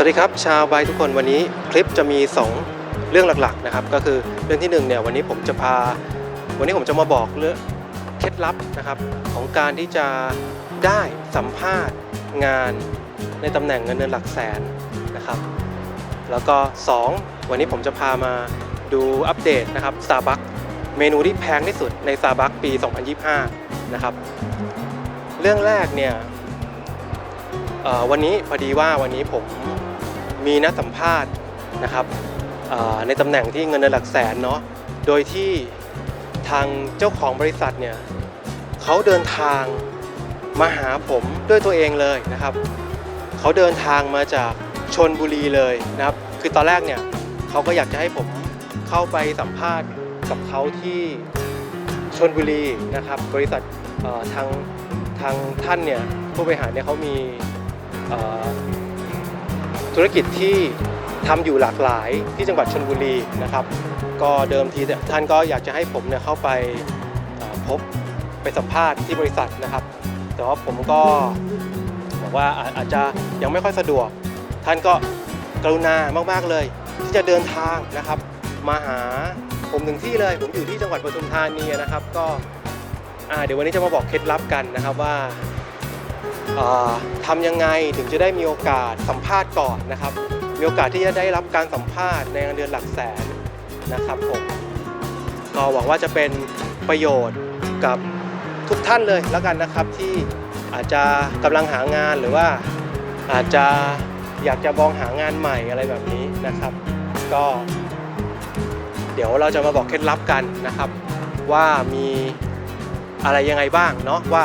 สวัสดีครับ ชาวไบทุกคนวันนี้คลิปจะมี 2 เรื่องหลักๆนะครับก็คือเรื่องที่1เนี่ยวันนี้ผมจะพา วันนี้ผมจะมาบอกเรื่องเคล็ดลับนะครับของการที่จะได้สัมภาษณ์งานในตำแหน่งเงินเดือนหลักแสนนะครับแล้วก็ 2 วันนี้ผมจะพามาดูอัปเดตนะครับ Starbucks เมนูที่แพงที่สุดใน Starbucks ปี 2025 นะครับเรื่องแรกเนี่ยวันนี้พอดีว่าวันนี้ผม มีนัดสัมภาษณ์นะครับในตำแหน่งที่เงินเดือนหลักแสนเนาะโดยที่ทางเจ้าของบริษัทเนี่ยเขาเดินทางมาหาผมด้วยตัวเองเลยนะครับเขาเดินทางมาจากชนบุรีเลยนะครับ คือตอนแรกเนี่ยเขาก็อยากจะให้ผมเข้าไปสัมภาษณ์กับเขาที่ชนบุรีนะครับ บริษัททางทางท่านเนี่ยผู้บริหารเนี่ยเขามี ธุรกิจที่ทำอยู่หลากหลายที่จังหวัดชลบุรีนะครับ ก็เดิมทีท่านก็อยากจะให้ผมเนี่ยเข้าไปพบไปสัมภาษณ์ที่บริษัทนะครับ แต่ว่าผมก็บอกว่าอาจจะยังไม่ค่อยสะดวก ท่านก็กรุณามากๆเลย ที่จะเดินทางนะครับ มาหาผมถึงที่เลย ผมอยู่ที่จังหวัดปทุมธานีนะครับ ก็เดี๋ยววันนี้จะมาบอกเคล็ดลับกันนะครับว่า ทำยังไงถึงจะได้มีโอกาสสัมภาษณ์ก่อนนะครับ มีโอกาสที่จะได้รับการสัมภาษณ์ในเงินเดือนหลักแสนนะครับผมก็หวังว่าจะเป็นประโยชน์กับทุกท่านเลยแล้วกันนะครับที่อาจจะกำลังหางานหรือว่าอาจจะอยากจะมองหางานใหม่อะไรแบบนี้นะครับ ก็ เดี๋ยวเราจะมาบอกเคล็ดลับกันนะครับ ว่ามีอะไรยังไงบ้างเนาะว่า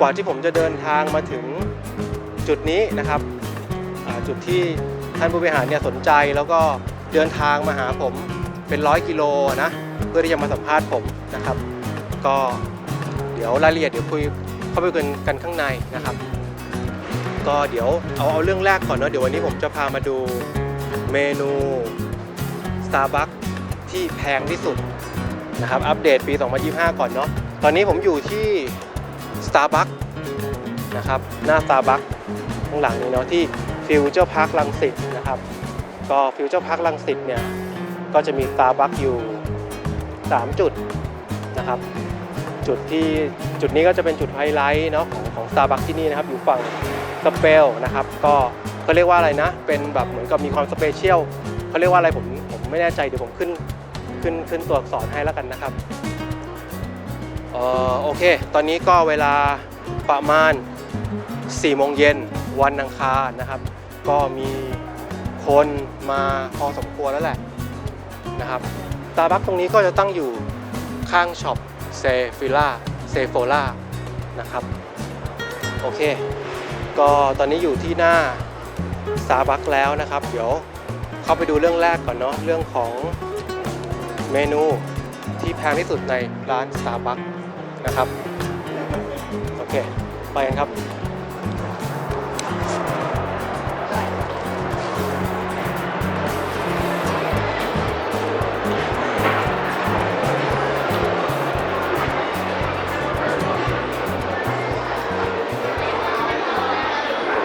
กว่าที่ผมจะเดินทางมาถึงจุดนี้นะครับจุดที่ท่านผู้บริหารเนี่ยสนใจแล้วก็เดินทางมาหาผมเป็นร้อยกิโลนะเพื่อที่จะมาสัมภาษณ์ผมนะครับ ก็เดี๋ยวรายละเอียดเดี๋ยวคุยเข้าไปกันกันข้างในนะครับ ก็เดี๋ยวเอาเอาเรื่องแรกก่อนเนาะเดี๋ยววันนี้ผมจะพามาดูเมนู Starbucks ที่แพงที่สุดนะครับอัปเดตปี 2025 ก่อนเนาะตอนนี้ผมอยู่ที่ Starbucks นะครับหน้า Starbucks ข้างหลังนี้เนาะที่ฟิวเจอร์พาร์คลังสิตนะครับก็ฟิวเจอร์พาร์คลังสิตเนี่ยก็จะมี Starbucks อยู่ 3 จุดนะครับจุดที่จุดนี้ก็จะเป็นจุดไฮไลท์เนาะของของ Starbucks ที่นี่นะครับอยู่ฝั่งสเปลนะครับก็เขาเรียกว่าอะไรนะ เป็นแบบเหมือนกับมีความสเปเชียลเขาเรียกว่าอะไรผมผมไม่แน่ใจเดี๋ยวผมขึ้นขึ้นขึ้นตัวอักษรให้แล้วกันนะครับ ออโอเค ตอนนี้ก็เวลาประมาณ4โมงเย็นวันอังคารนะครับ ก็มีคนมาพอสมควรแล้วแหละนะครับตาบัคตรงนี้ก็จะตั้งอยู่ข้างช็อปเซฟิล่าเซโฟล่านะครับ โอเค ก็ตอนนี้อยู่ที่หน้า s t a r b u c k แล้วนะครับ เดี๋ยวเข้าไปดูเรื่องแรกก่อนเนาะเรื่องของเมนูที่แพงที่สุดในร้าน Starbucks นะครับ โอเค ไปกันครับ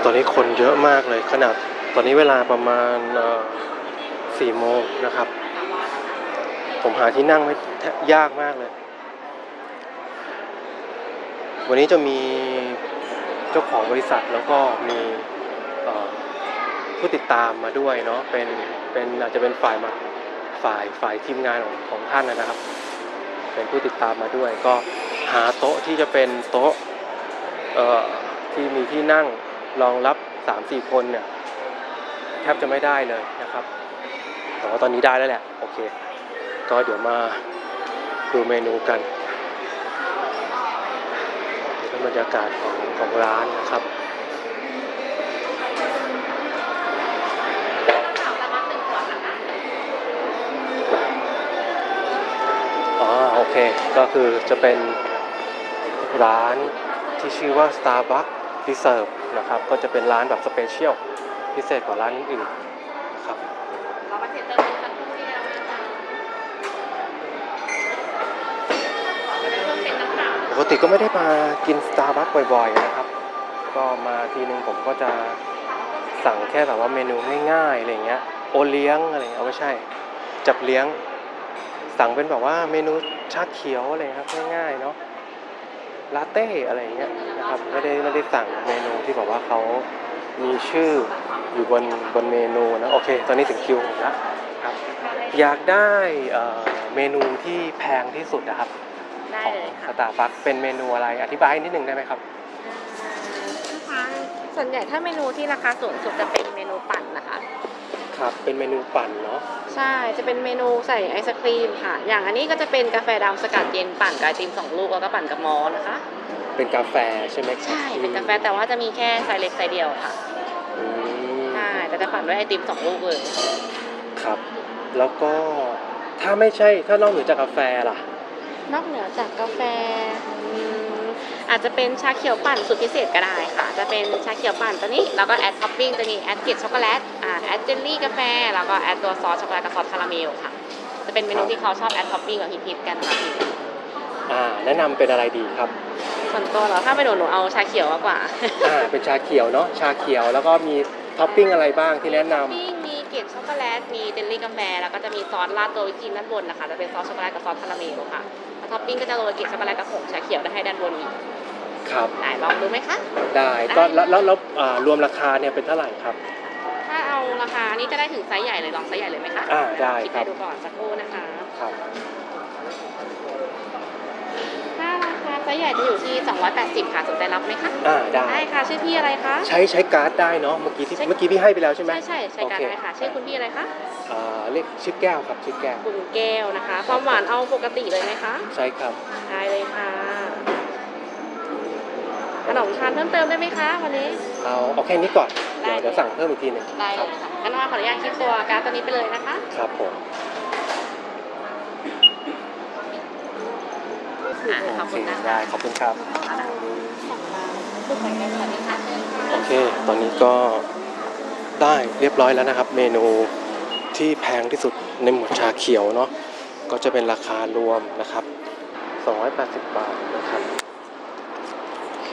ตอนนี้คนเยอะมากเลยขนาดตอนนี้เวลาประมาณสี่โมงนะครับ ผมหาที่นั่งไม่ยากมากเลย วันนี้จะมีเจ้าของบริษัทแล้วก็มีผู้ติดตามมาด้วยเนาะเป็นเป็นอาจจะเป็นฝ่ายมาฝ่ายฝ่ายทีมงานของของท่านนะครับ เป็นผู้ติดตามมาด้วย ก็หาโต๊ะที่จะเป็นโต๊ะที่มีที่นั่งรองรับ3-4คนเนี่ยแทบจะไม่ได้เลยนะครับแต่ว่าตอนนี้ได้แล้วแหละโอเค ก็เดี๋ยวมาดูเมนูกัน บรรยากาศของของร้านนะครับอ๋อโอเค ก็คือจะเป็นร้านที่ชื่อว่า Starbucks Reserve นะครับ ก็จะเป็นร้านแบบสเปเชียลพิเศษกว่าร้านอื่นๆนะครับ เรามาเซ็นเตอร์ดูสักครู่เดียวนะคะเป็นเครื่องเป็นน้ำเปล่า ป กติก็ไม่ได้มากิน Starbucks บ่อยๆนะครับ ก็มาทีนึงผมก็จะสั่งแค่แบบว่าเมนูง่ายๆอะไรเงี้ย โอเลี้ยงอะไรเงี้ยเอาไม่ใช่ จับเลี้ยง สั่งเป็นแบบว่าเมนูชาเขียวอะไรครับง่ายๆเนาะลาเต้อะไรเงี้ยนะครับไม่ได้ไม่ได้สั่งเมนูที่แบบว่าเขามีชื่ออยู่บนบนเมนูนะโอเค ตอนนี้ถึงคิวผมแล้วครับ อยากได้เมนูที่แพงที่สุดนะครับ ของเลยสค่ะตาร์บัคเป็นเมนูอะไรอธิบายให้นิดนึงได้ไหมครับลูกค้าส่วนใหญ่ถ้าเมนูที่ราคาสูงสุดจะเป็นเมนูปั่นนะคะ ครับ เป็นเมนูปั่นเนาะใช่จะเป็นเมนูใส่ไอศครีมค่ะ อย่างอันนี้ก็จะเป็นกาแฟดำสกัดเย็นปั่นกับไอติมสองลูกแล้วก็ปั่นกับมอสนะคะ เป็นกาแฟใช่ไหมครับใช่เป็นกาแฟแต่ว่าจะมีแค่ไซส์เล็กไซส์เดียวค่ะอืมใช่แต่จะปั่นด้วยไอติมสองลูกเลย ครับ แล้วก็ถ้าไม่ใช่ถ้านอกเหนือจากกาแฟล่ะ นอกเหนือจากกาแฟอืมอาจจะเป็นชาเขียวปั่นสูตรพิเศษก็ได้ค่ะ จะเป็นชาเขียวปั่นตัวนี้ แล้วก็แอดท็อปปิ้งจะมีแอดเกล็ดช็อกโกแลตอ่าแอดเจลลี่กาแฟ แล้วก็แอดตัวซอสช็อกโกแลตกับซอสคาราเมลค่ะ จะเป็นเมนูครับที่เขาชอบแอดท็อปปิ้งกับฮิตๆกันค่ะพี่อ่าแนะนำเป็นอะไรดีครับส่วนตัวเราถ้าไปหนูหนูเอาชาเขียวมากกว่าอ่าเป็นชาเขียวเนาะชาเขียวแล้วก็มีท็อปปิ้งอะไรบ้างที่แนะนำปิ้ง มีเกล็ดช็อกโกแลต มีเจลลี่กาแฟแล้วก็จะมีซอสราดตัววิปครีมด้านบนนะคะ จะเป็นซอสช็อกโกแลตกับซอสคาราเมลค่ะแล้วท็อปปิ้งก็จะโรยเกล็ดช็อกโกแลตกับผงชาเขียวได้ให้ด้านบนอีกครับไหนลองดูไหมคะ ได้ก็แล้วแล้วแล้วอ่ารวมราคาเนี่ยเป็นเท่าไหร่ครับ ถ้าเอาราคานี่จะได้ถึงไซส์ใหญ่เลยลองไซส์ใหญ่เลยไหมคะอ่าได้คิดครัให้บดูก่อนสักครู่นะคะ ครับถ้าราคา ไซส์ใหญ่จะอยู่ที่ 280 ค่ะสนใจรับไหมคะอ่าได้ได้ค่ะชื่อพี่อะไรคะใช้ใช้การ์ดได้เนาะเมื่อกี้ที่ใช้เมื่อกี้พี่ให้ไปแล้วใช่ไหมใช่ใช่ใช่การโอเคได้ค่ะชื่อคุณพี่อะไรคะอ่าเรียกชื่อแก้วครับชื่อแก้วคุณแก้วนะคะ ความหวานเอาปกติเลยไหมคะใช่ครับได้เลยค่ะขนมทานเพิ่มเติมได้ไหมคะวันนี้เอาเอาแค่นี้ก่อนได้เดี๋ยวเดี๋ยวสั่งเพิ่มอีกทีหนึ่งได้คเลรับยค่ะงั้นว่าขออนุญาตคิดตัวการ์ดตัวนี้ไปเลยนะคะ ครับผม อ่าขอบโอคุณเคนะคะได้ขอบคุณครับลูกไก่ไก่สวัสดีค่ะเชิญค่ะโอเค ตอนนี้ก็ได้เรียบร้อยแล้วนะครับ เมนูที่แพงที่สุดในหมวดชาเขียวเนาะ ก็จะเป็นราคารวมนะครับ 280 บาทนะครับ โอเค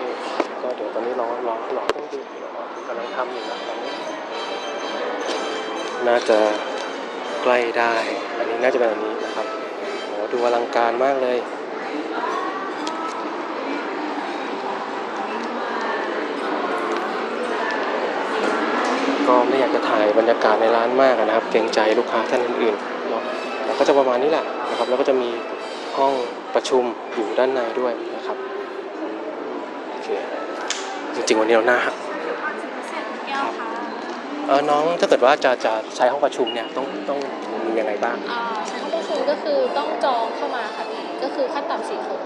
ก็เดี๋ยวตอนนี้รอรอรอต้องดูรอกำลังทำอยู่นะตอนนี้ น่าจะใกล้ได้ อันนี้น่าจะเป็นอันนี้นะครับโหดูอลังการมากเลย ก็ไม่อยากจะถ่ายบรรยากาศในร้านมากอะนะครับ เกรงใจลูกค้าท่านอื่นๆเนาะแล้วก็จะประมาณนี้แหละนะครับ แล้วก็จะมีห้องประชุมอยู่ด้านในด้วยนะครับโอเคจริงๆวันนี้เราหน้าหักเออน้องถ้าเกิดว่าจะจะใช้ห้องประชุมเนี่ยต้องต้องมียังไงบ้าง อ่าใช้ห้องประชุมก็คือต้องจองเข้ามาค่ะพี่ ก็คือขั้นต่ำสี่คน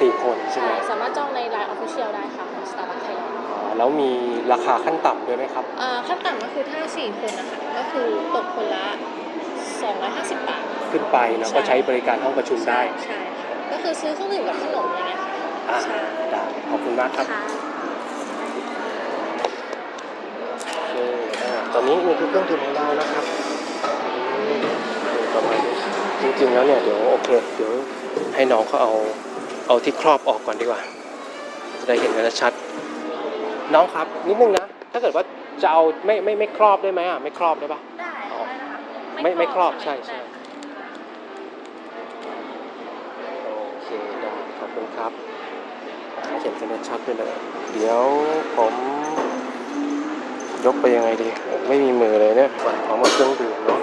สี่คนใช่ไหมสามารถจองในไลน์ออฟฟิเชียลได้ค่ะของ Starbucks Thailand อ๋อแล้วมีราคาขั้นต่ำด้วยไหมครับ อ่าขั้นต่ำก็คือถ้าสี่คนนะคะก็คือตกคนละ 250 บาท ขึ้นไปเนาะก็ใช้บริการห้องประชุมได้ใช่ค่ะก็คือซื้อเครื่องดื่มกับขนมอะไรเงี้ยค่ะอ่าใช่ได้ขอบคุณมากครับค่ะโอเคอ่าตอนนี้นี่คือเครื่องดื่มของเรานะครับอืมประมาณนี้ จริงๆแล้วเนี่ยเดี๋ยวโอเคเดี๋ยวให้น้องเขาเอาเอาที่ครอบออกก่อนดีกว่า จะได้เห็นกันชัด น้องครับนิดนึงนะถ้าเกิดว่าจะเอาไม่ไม่ไม่ครอบได้ไหมอะไม่ครอบได้ปะได้อ๋อได้นะคะไม่ไม่ครอบไหมใช่ใช่ได้โอเคได้ขอบคุณครับให้เห็นกันชัดไปเลยเดี๋ยวผมยกไปยังไงดีผมไม่มีมือเลยเนี่ยหวานพร้อมกับเครื่องดื่มเนาะ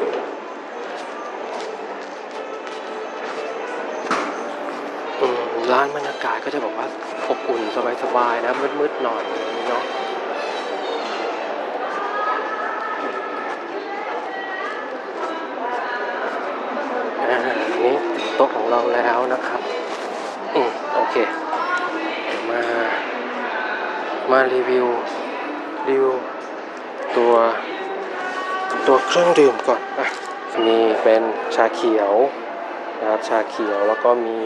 ร้ายก็จะแบบว่าอบอุ่นสบายๆนะมืดๆหน่อยอย่างนี้เนาะอ่านนี้ถึงโต๊ะของเราแล้วนะครับอืมโอเคเดี๋ยวมา มารีวิวรีวิวตัวตัวเครื่องดื่มก่อนอะมีเป็นชาเขียวนะครับชาเขียวแล้วก็มี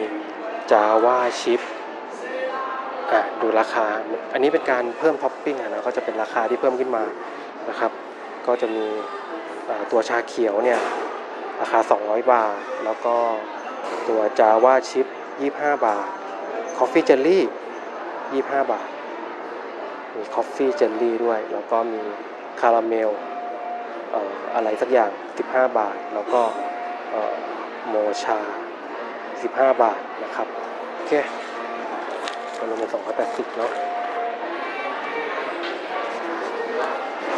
จาวาชิปอะดูราคา อันนี้เป็นการเพิ่มท็อปปิ้งอะนะก็จะเป็นราคาที่เพิ่มขึ้นมานะครับ ก็จะมีตัวชาเขียวเนี่ยราคา 200 บาท แล้วก็ตัวจาวาชิป25 บาทคอฟฟี่เจลลี่25 บาท มีคอฟฟี่เจลลี่ด้วย แล้วก็มีคาราเมลเอ่ออะไรสักอย่าง 15 บาท แล้วก็โมชา 15บาทนะครับ โอเคก็รวมเป็น280 เนาะ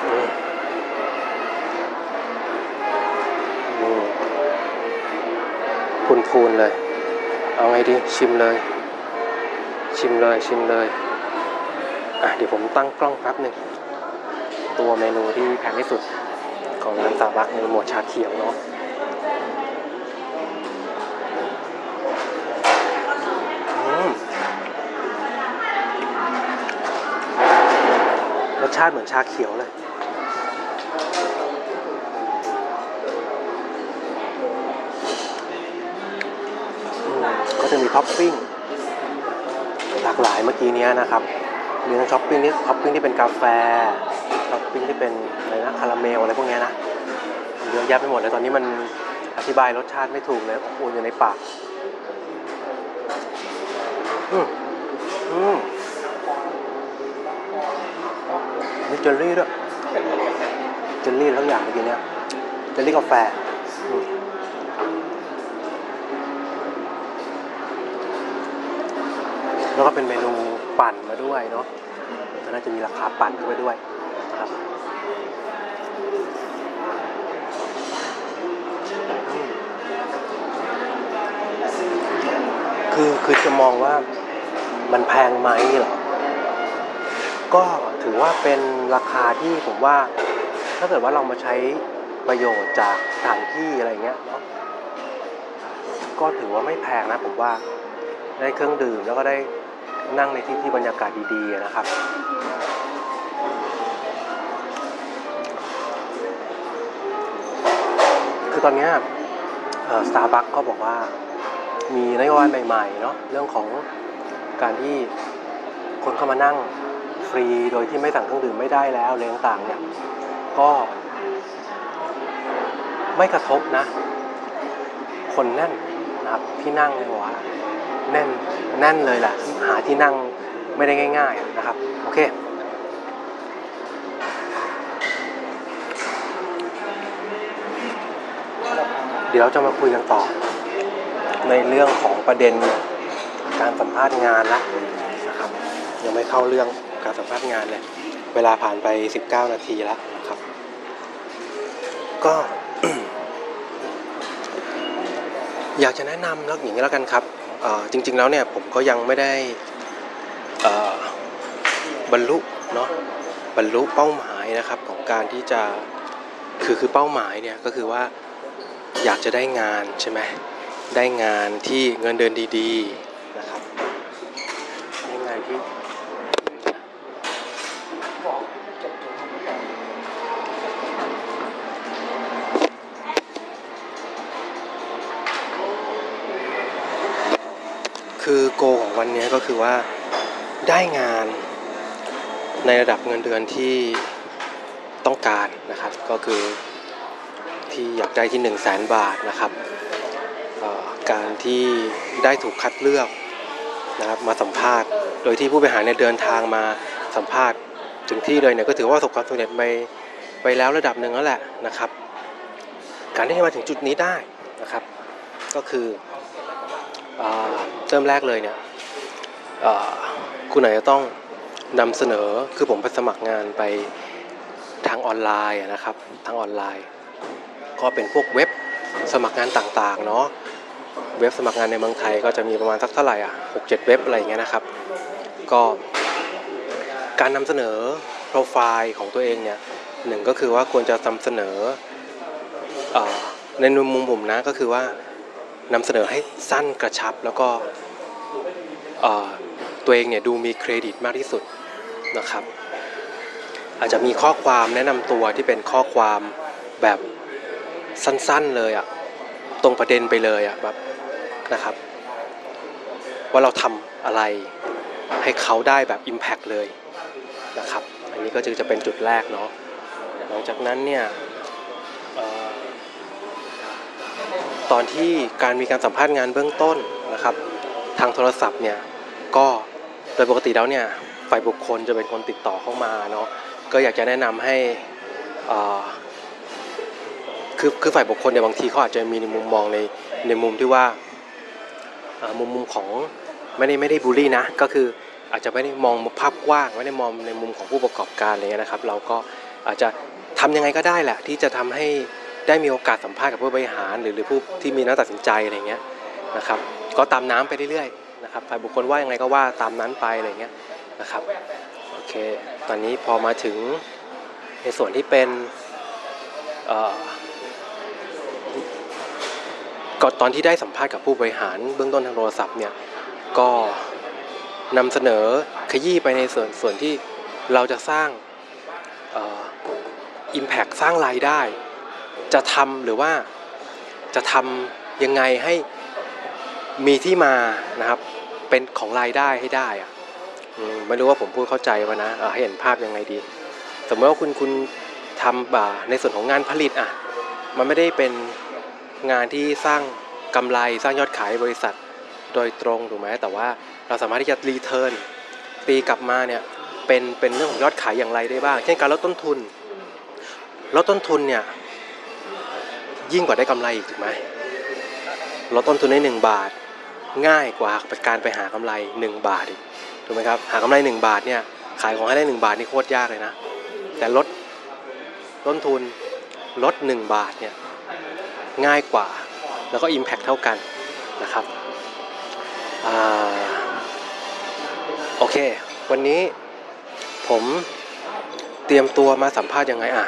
อืมนี่พูนๆเลย เอาไงดี ชิมเลย ชิมเลยชิมเลย อะ เดี๋ยวผมตั้งกล้องแป๊บหนึ่ง ตัวเมนูที่แพงที่สุดของร้านสาบักในหมวดชาเขียวเนาะ ชาติเหมือนชาเขียวเลยก็จะมีท็อปปิ้งหลากหลายเมื่อกี้เนี้ยนะครับ มีทั้งท็อปปิ้งที่ท็อปปิ้งที่เป็นกาแฟท็อปปิ้งที่เป็นอะไรนะคาราเมลอะไรพวกนี้นะเยอะแยะไปหมดเลยตอนนี้มันอธิบายรสชาติไม่ถูกเลยอบอุ่นอยู่ในปาก อืมอืม มีเจลลี่ด้วยเจลลี่แล้วอย่างเมื่อกี้เนี้ยเจลลี่กาแฟแล้วก็เป็นเมนูปั่นมาด้วยเนาะก็น่าจะมีราคาปั่นเข้าไปด้วยนะครับคือคือจะมองว่ามันแพงไหมเหรอ ก็ถือว่าเป็นราคาที่ผมว่า ถ้าเกิดว่าเรามาใช้ประโยชน์จากสถานที่อะไรเงี้ยเนาะก็ถือว่าไม่แพงนะผมว่าได้เครื่องดื่มแล้วก็ได้นั่งในที่ที่บรรยากาศดีๆนะครับ คือตอนเนี้สตาร์บัคก็บอกว่ามีนโยบายใหม่ๆเนาะเรื่องของการที่คนเข้ามานั่ง รีโดยที่ไม่สั่งเครื่องดื่มไม่ได้แล้วอะไรต่างๆเนี่ยก็ไม่กระทบนะ คนแน่นนะครับที่นั่งเนี่ยว่าแน่นแน่นเลยแหละหาที่นั่งไม่ได้ง่าย ๆนะครับ โอเคเดี๋ยวเราจะมาคุยกันต่อ ในเรื่องของประเด็นการสัมภาษณ์งานละนะครับ ยังไม่เข้าเรื่อง การสัมภาษณ์งานเลยเวลาผ่านไป 19 นาทีแล้วนะครับ ก็ อยากจะแนะนำแล้วอย่างนี้แล้วกันครับจริง ๆ แล้วเนี่ยผมก็ยังไม่ได้บรรลุเนาะบรรลุเป้าหมายนะครับของการที่จะคือคือเป้าหมายเนี่ยก็คือว่าอยากจะได้งานใช่ไหมได้งานที่เงินเดือนดีๆนะครับได้งานที่ โกของวันนี้ก็คือว่าได้งานในระดับเงินเดือนที่ต้องการนะครับ ก็คือที่อยากได้ที่ 1 0 0 0 0แสนบาทนะครับการที่ได้ถูกคัดเลือกนะครับมาสัมภาษณ์ โดยที่ผู้บริหารเนี่ยเดินทางมาสัมภาษณ์ถึงที่เลยเนี่ยก็ถือว่าประสบความสำเร็จไปไปแล้วระดับหนึ่งแล้วแหละนะครับ การที่มาถึงจุดนี้ได้นะครับ ก็คือ เริ่มแรกเลยเนี่ยคุณอาจจะต้องนำเสนอคือผมไปสมัครงานไปทางออนไลน์นะครับทางออนไลน์ ก็เป็นพวกเว็บสมัครงานต่างๆเนาะเว็บสมัครงานในเมืองไทยก็จะมีประมาณสักเท่าไหร่อะหกเจ็ดเว็บอะไรอย่างเงี้ยนะครับ ก็การนำเสนอโปรไฟล์ของตัวเองเนี่ยหนึ่งก็คือว่าควรจะนำเสนออในมุมผมนะก็คือว่า นำเสนอให้สั้นกระชับแล้วก็ตัวเองเนี่ยดูมีเครดิตมากที่สุดนะครับ อาจจะมีข้อความแนะนำตัวที่เป็นข้อความแบบสั้นๆเลยอะตรงประเด็นไปเลยอะแบบนะครับ ว่าเราทำอะไรให้เขาได้แบบ Impact เลยนะครับ อันนี้ก็จะจะเป็นจุดแรกเนาะหลังจากนั้นเนี่ย ตอนที่การมีการสัมภาษณ์งานเบื้องต้นนะครับ ทางโทรศัพท์เนี่ยก็โดยปกติแล้วเนี่ยฝ่ายบุคคลจะเป็นคนติดต่อเข้ามาเนาะก็อยากจะแนะนำให้อ่อคือคือฝ่ายบุคคลเนี่ยบางทีเขาอาจจะมีในมุมมองในในมุมที่ว่ามุมมุมของไม่ได้ไม่ได้บูลลี่นะก็คืออาจจะไม่ได้มองภาพกว้างไม่ได้มองในมุมของผู้ประกอบการอะไรเงี้ยนะครับ เราก็อาจจะทำยังไงก็ได้แหละที่จะทำให้ ได้มีโอกาสสัมภาษณ์กับผู้บริหาร หรือหรือผู้ที่มีนักตัดสินใจอะไรเงี้ยนะครับ ก็ตามน้ำไปเรื่อยๆนะครับฝ่ายบุคคลว่ายังไงก็ว่าตามนั้นไปอะไรเงี้ยนะครับโอเคตอนนี้พอมาถึงในส่วนที่เป็นเอ่อก็ตอนที่ได้สัมภาษณ์กับผู้บริหารเบื้องต้นทางโทรศัพท์เนี่ยก็นำเสนอขยี้ไปในส่วนส่วนที่เราจะสร้างอิมแพกสร้างรายได้ จะทำหรือว่าจะทำยังไงให้มีที่มานะครับ เป็นของรายได้ให้ได้อะไม่รู้ว่าผมพูดเข้าใจวะนะเอ่อให้เห็นภาพยังไงดี สมมติว่าคุณคุณทำอ่าในส่วนของงานผลิตอะ มันไม่ได้เป็นงานที่สร้างกำไรสร้างยอดขายบริษัทโดยตรงถูกไหมแต่ว่าเราสามารถที่จะรีเทิร์นปีกลับมาเนี่ยเป็นเป็นเรื่องของยอดขายอย่างไรได้บ้าง เช่นการลดต้นทุนลดต้นทุนเนี่ย ยิ่งกว่าได้กำไรอีกถูกไหมลดต้นทุนได้หนึ่งบาท ง่ายกว่าการไปหากำไร 1 บาทอีกถูกไหมครับหากำไร 1 บาทเนี่ยขายของให้ได้ 1 บาทนี่โคตรยากเลยนะ แต่ลดต้นทุนลด 1 บาทเนี่ยง่ายกว่า แล้วก็ Impact เท่ากันนะครับอโอเค วันนี้ผมเตรียมตัวมาสัมภาษณ์ยังไงอะ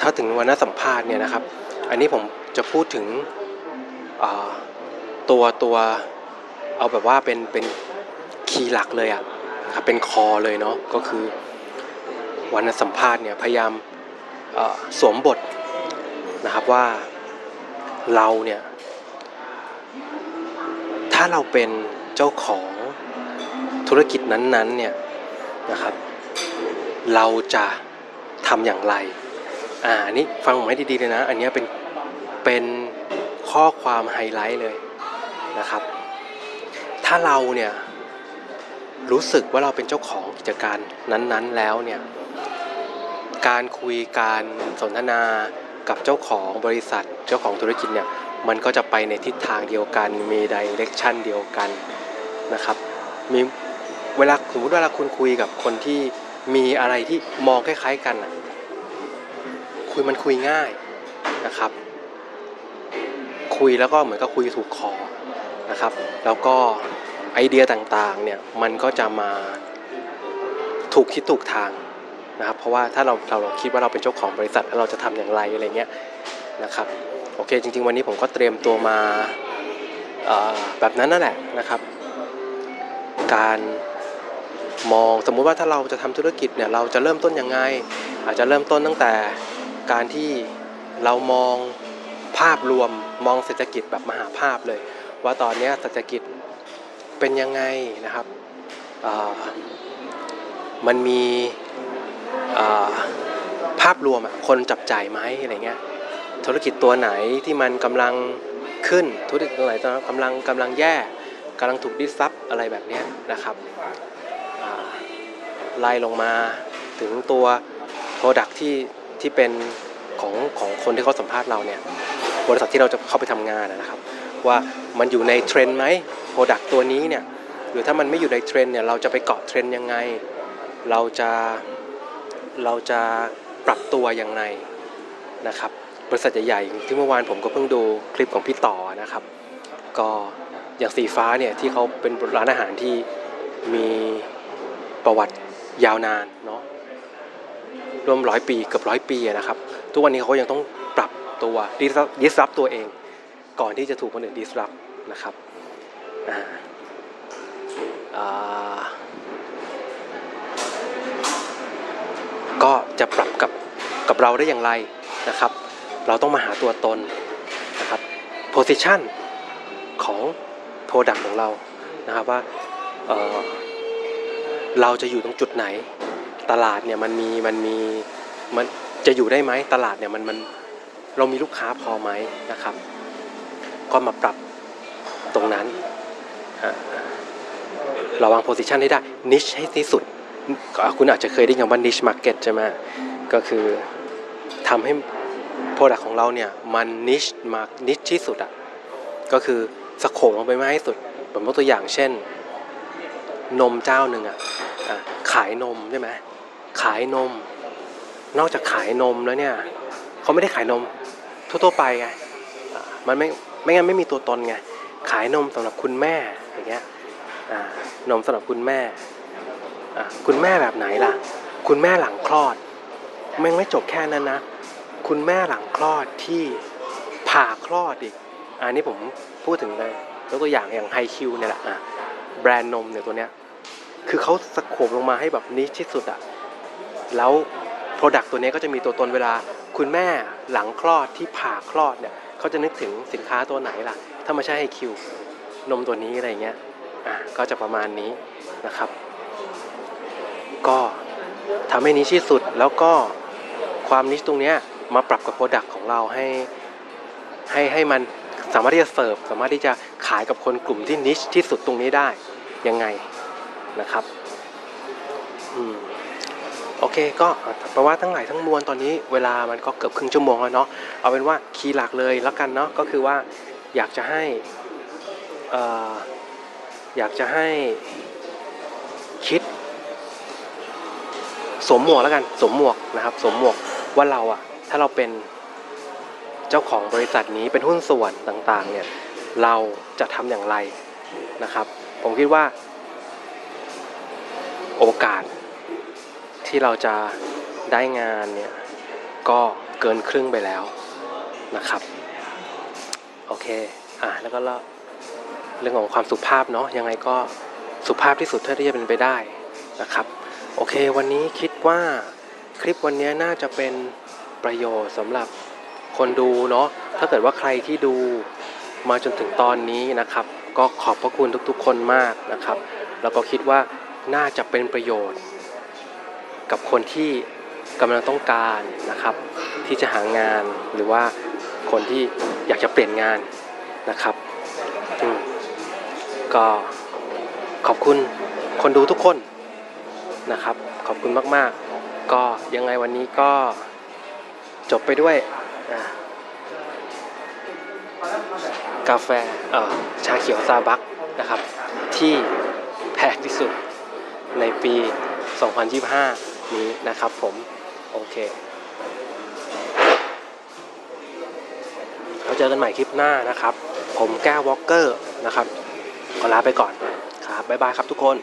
ถ้าถึงวันนัดสัมภาษณ์เนี่ยนะครับ อันนี้ผมจะพูดถึงตัวตัวเอาแบบว่าเป็นเป็นคีย์หลักเลยอะนะครับเป็นคอเลยเนาะก็คือวันสัมภาษณ์เนี่ยพยายามสวมบทนะครับว่าเราเนี่ย ถ้าเราเป็นเจ้าของธุรกิจนั้นๆเนี่ยนะครับ เราจะทำอย่างไร อ่าอันนี้ฟังผมให้ดีๆเลยนะ อันนี้เป็นเป็นข้อความไฮไลท์เลยนะครับ ถ้าเราเนี่ยรู้สึกว่าเราเป็นเจ้าของกิจการนั้นๆแล้วเนี่ย การคุยการสนทนากับเจ้าของบริษัทเจ้าของธุรกิจเนี่ย มันก็จะไปในทิศทางเดียวกัน มีดิเรกชันเดียวกันนะครับมีเวลาสมมติเวลาคุณคุยกับคนที่มีอะไรที่มองคล้ายๆกันอะ คุยมันคุยง่ายนะครับ คุยแล้วก็เหมือนกับคุยถูกคอนะครับ แล้วก็ไอเดียต่างๆเนี่ยมันก็จะมาถูกคิดถูกทางนะครับ เพราะว่าถ้าเราเราเราคิดว่าเราเป็นเจ้าของบริษัทแล้วเราจะทำอย่างไรอะไรเงี้ยนะครับโอเคจริง ๆ วันนี้ผมก็เตรียมตัวมาแบบนั้นนั่นแหละนะครับ การมองสมมุติว่าถ้าเราจะทำธุรกิจเนี่ยเราจะเริ่มต้นยังไง อาจจะเริ่มต้นตั้งแต่ การที่เรามองภาพรวมมองเศรษฐกิจแบบมหาภาพเลย ว่าตอนนี้เศรษฐกิจเป็นยังไงนะครับมันมีภาพรวมคนจับจ่ายไหมอะไรเงี้ยธุรกิจตัวไหนที่มันกำลังขึ้นธุรกิจตัวไหนกำลังกำลังแย่กำลังถูกดิสซับอะไรแบบนี้นะครับไล่ลงมาถึงตัว Product ที่ ที่เป็นของของคนที่เขาสัมภาษณ์เราเนี่ยบริษัทที่เราจะเข้าไปทำงานนะครับ ว่ามันอยู่ในเทรนด์ไหม Product ตัวนี้เนี่ยหรือถ้ามันไม่อยู่ในเทรนด์เนี่ยเราจะไปเกาะเทรนด์ยังไง เราจะเราจะปรับตัวยังไงนะครับบริษัทใหญ่ๆที่เมื่อวานผมก็เพิ่งดูคลิปของพี่ต่อนะครับ ก็อย่างสีฟ้าเนี่ยที่เขาเป็นร้านอาหารที่มีประวัติยาวนานเนาะ รวมร้อยปีเกือบร้อยปีนะครับ ทุกวันนี้เขายังต้องปรับตัวดิสรับตัวเอง ก่อนที่จะถูกคนอื่นดิสรับนะครับก็จะปรับกับกับเราได้อย่างไรนะครับ เราต้องมาหาตัวตนนะครับ position ของ product ของเรานะครับว่าเเราจะอยู่ตรงจุดไหน ตลาดเนี่ยมันมีมันมีมันจะอยู่ได้ไหมตลาดเนี่ยมันมันเรามีลูกค้าพอไหมนะครับ ก็มาปรับตรงนั้นเราวางโพสิชันให้ได้นิชให้ที่สุด คุณอาจจะเคยได้ยินว่า niche market ใช่ไหมก็คือทำให้โปรดักของเราเนี่ยมันนิชมานิชที่สุดอะก็คือสโคปลงไปไม่ให้สุดผมยกตัวอย่างเช่น นมเจ้าหนึ่งอะอะขายนมใช่ไหม ขายนม นอกจากขายนมแล้วเนี่ยเขาไม่ได้ขายนมทั่วๆไปไงมันไม่ไม่งั้นไม่มีตัวตนไงขายนมสำหรับคุณแม่อย่างเงี้ยนมสำหรับคุณแม่คุณแม่แบบไหนล่ะ คุณแม่หลังคลอดมันไม่จบแค่นั้นนะ คุณแม่หลังคลอดที่ผ่าคลอดอีกอันนี้ผมพูดถึงเลยยกตัวอย่างอย่างไฮคิวเนี่ยแหละอะแบรนด์นมเนี่ยตัวเนี้ยคือเขาสโคบลงมาให้แบบนิชที่สุดอะ แล้วโปรดักต์ตัวนี้ก็จะมีตัวตนเวลาคุณแม่หลังคลอดที่ผ่าคลอดเนี่ยเขาจะนึกถึงสินค้าตัวไหนล่ะ ถ้าไม่ใช่ไฮคิวนมตัวนี้อะไรเงี้ยอะก็จะประมาณนี้นะครับ ก็ทำให้นิชที่สุดแล้วก็ความนิชตรงเนี้ยมาปรับกับโปรดักต์ของเราให้ให้ให้มันสามารถที่จะเสิร์ฟสามารถที่จะขายกับคนกลุ่มที่นิชที่สุดตรงนี้ได้ยังไงนะครับ อืม โอเคก็แปลว่าทั้งหลายทั้งมวลตอนนี้เวลามันก็เกือบครึ่งชั่วโมงแล้วเนาะเอาเป็นว่าคีย์หลักเลยแล้วกันเนาะก็คือว่าอยากจะให้อ่ออยากจะให้คิดสวมหมวกแล้วกันสวมหมวกนะครับสวมหมวกว่าเราอะถ้าเราเป็นเจ้าของบริษัทนี้เป็นหุ้นส่วนต่างๆเนี่ยเราจะทำอย่างไรนะครับ ผมคิดว่าโอกาส ที่เราจะได้งานเนี่ยก็เกินครึ่งไปแล้วนะครับโอเคอะแล้วก็เรื่องของความสุภาพเนาะยังไงก็สุภาพที่สุดเท่าที่จะเป็นไปได้นะครับโอเค วันนี้คิดว่าคลิปวันนี้น่าจะเป็นประโยชน์สำหรับคนดูเนาะถ้าเกิดว่าใครที่ดูมาจนถึงตอนนี้นะครับ ก็ขอบพระคุณทุกๆคนมากนะครับ แล้วก็คิดว่าน่าจะเป็นประโยชน์ กับคนที่กำลังต้องการนะครับ ที่จะหางานหรือว่าคนที่อยากจะเปลี่ยนงานนะครับก็ขอบคุณคนดูทุกคนนะครับ ขอบคุณมากๆ ก็ยังไงวันนี้ก็จบไปด้วยกาแฟอ่อชาเขียวซาบักนะครับ ที่แพงที่สุดในปี 2025 นี้นะครับผม โอเคเราเจอกันใหม่คลิปหน้านะครับ ผมแก้ววอลเกอร์นะครับ ขอลาไปก่อนครับบ๊ายบายครับทุกคน